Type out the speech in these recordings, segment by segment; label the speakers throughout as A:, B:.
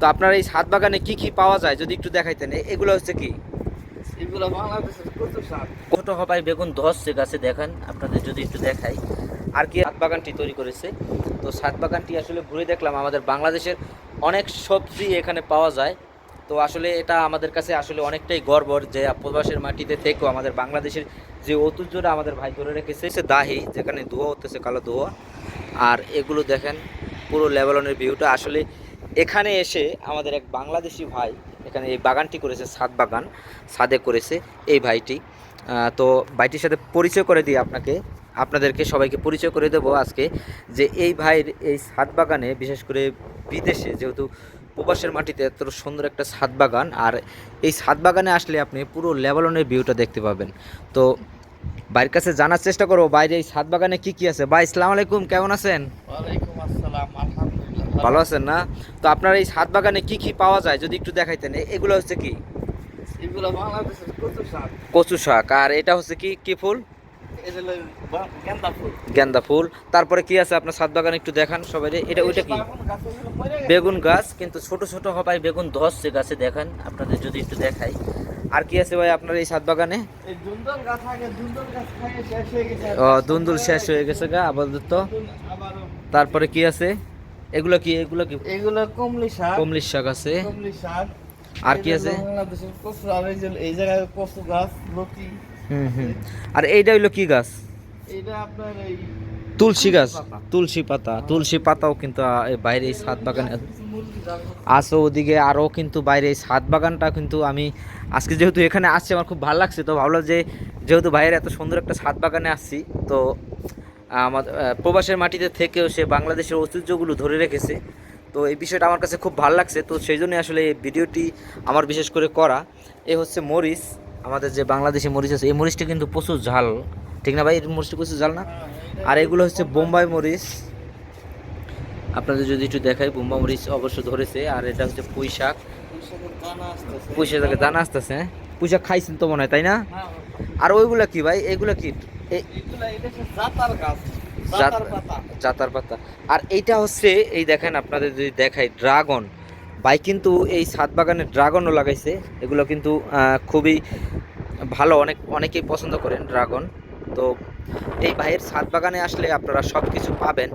A: তো আপনার এই ছাদ বাগানে কি কি পাওয়া যায়? যদি একটু দেখাইতেন এগুলো হচ্ছে কি?
B: এগুলো বাংলাদেশের কত শাক
A: ছোট হবাই বেগুন ধসছে গাছে দেখেন আপনাদের যদি একটু দেখাই। আর কি ছাদ বাগানটি তৈরি করেছে? তো ছাদ বাগানটি আসলে ঘুরে দেখলাম আমাদের বাংলাদেশের অনেক সবজি এখানে পাওয়া যায়। তো আসলে এটা আমাদের কাছে আসলে অনেকটাই গর্ব যে প্রবাসের মাটিতে থেকেও আমাদের বাংলাদেশের যে ঐতিহ্যটা আমাদের ভাই ধরে রেখেছে সে দাহি যেখানে ধোয়া হতেছে কালো ধোয়া। আর এগুলো দেখেন পুরো লেবালনের ভিউটা আসলে এখানে এসে আমাদের এক বাংলাদেশি ভাই এখানে এই বাগানটি করেছে ছাদ বাগান ছাদে করেছে এই ভাইটি। তো ভাইটির সাথে পরিচয় করে দিই আপনাকে। আপনাদেরকে সবাইকে পরিচয় করে দেবো আজকে যে এই ভাইয়ের এই ছাদ বাগানে, বিশেষ করে বিদেশে যেহেতু প্রবাসের মাটিতে এত সুন্দর একটা ছাদ বাগান, আর এই ছাদ বাগানে আসলে আপনি পুরো লেবালনের ভিউটা দেখতে পাবেন। তো বাইরের কাছে জানার চেষ্টা করব বাইরে এই ছাদ বাগানে কি কি আছে? ভাই ইসলাম আলাইকুম, কেমন আছেন? ভালো আছেন না? তো আপনার এই ছাদ বাগানে কি কি পাওয়া যায়? যদি একটু দেখাইতেন। এগুলো হচ্ছে কি?
B: এগুলো বাংলাদেশের কত শাক।
A: কচু শাক। আর এটা হচ্ছে কি? কি ফুল?
B: গেন্দা ফুল।
A: তারপরে কি আছে? আপনার ছাদ বাগানে একটু দেখান সবাই এটা ওইটা কি?
B: বাগান গেছে।
A: কিন্তু ছোট ছোট হবাই বেগুন ধসছে গাছে দেখান। আপনাদের যদি একটু দেখাই। আর কি আছে ভাই আপনার এই ছাদ বাগানে?
B: হয়ে
A: দুন্দুল শেষ হয়ে গেছে গা আপাতত। তারপরে কি আছে? এগুলো কি এগুলো কি?
B: এগুলো কমলি শাক।
A: কমলিশ শাক আছে।
B: কমলি শাক।
A: আর কি আছে?
B: বাংলাদেশের কচু আর এই যে এই জায়গায় কচু গাছ লতি
A: হুম হুম। আর এইটা হইল কি গাছ?
B: এটা আপনার এই
A: তুলসী গাছ। তুলসী পাতা। তুলসী পাতাও কিন্তু বাইরে এই ছাদ বাগানে আছে। আছে ওদিকে আরও কিন্তু বাইরে এই ছাদ বাগানটা কিন্তু আমি আজকে যেহেতু এখানে আসছি আমার খুব ভালো লাগছে। তো ভাবলাম যে যেহেতু বাইরে এত সুন্দর একটা ছাদ বাগানে আসছি তো আমাদের প্রবাসের মাটিতে থেকেও সে বাংলাদেশের ঐতিহ্যগুলো ধরে রেখেছে। তো এই বিষয়টা আমার কাছে খুব ভালো লাগছে। তো সেই জন্য আসলে এই ভিডিওটি আমার বিশেষ করে করা। এ হচ্ছে মরিচ। আমাদের যে বাংলাদেশি মরিচ আছে এই মরিচটা কিন্তু প্রচুর ঝাল। ঠিক না ভাই? এই মরিচটা প্রচুর ঝাল না? আর এগুলো হচ্ছে বোম্বাই মরিচ। আপনাদের যদি একটু দেখাই বোম্বা মরিচ অবশ্য ধরেছে। আর এটা হচ্ছে পুঁই শাক।
B: পুঁইশাকের দানা আসতেছে
A: পুঁই শাকের দানা আসতেছে হ্যাঁ? পুঁই শাক খাইছেন তো মনে হয় তাই না?
B: হ্যাঁ,
A: আর ওইগুলা কি ভাই? এগুলা কি?
B: জাতার পাতা।
A: আর এইটা হচ্ছে এই দেখেন আপনাদের যদি দেখাই ড্রাগন। ভাই কিন্তু এই ছাদ বাগানে ড্রাগনও লাগাইছে। এগুলো কিন্তু খুবই ভালো। অনেক অনেকেই পছন্দ করেন ড্রাগন। তো এই ভাইয়ের ছাদ বাগানে আসলে আপনারা সব কিছু পাবেন।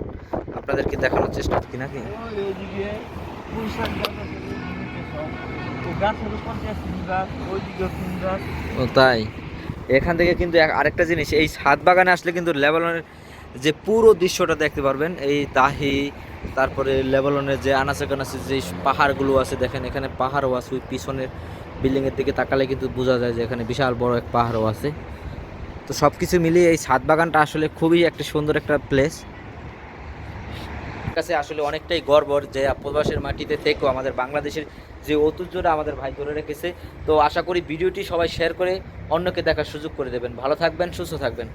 A: আপনাদেরকে দেখানোর চেষ্টা কি নাকি? তাই? এখান থেকে কিন্তু আরেকটা জিনিস, এই সাত বাগানে আসলে কিন্তু লেবাননের যে পুরো দৃশ্যটা দেখতে পারবেন, এই তাহি তারপরে লেবাননের যে আনাচে কানাচে যে পাহাড়গুলো আছে, দেখেন এখানে পাহাড়ও আছে, ওই পিছনের বিল্ডিংয়ের দিকে তাকালে কিন্তু বোঝা যায় যে এখানে বিশাল বড় এক পাহাড়ও আছে। তো সব কিছু মিলিয়ে এই সাত বাগানটা আসলে খুবই একটা সুন্দর একটা প্লেস কাছে আসলে অনেকটাই গর্ব যে প্রবাসের মাটিতে থেকেও আমাদের বাংলাদেশের যে ঐতিহ্যটা আমাদের ভাই ধরে রেখেছে। তো আশা করি ভিডিওটি সবাই শেয়ার করে অন্যকে দেখার সুযোগ করে দেবেন। ভালো থাকবেন, সুস্থ থাকবেন।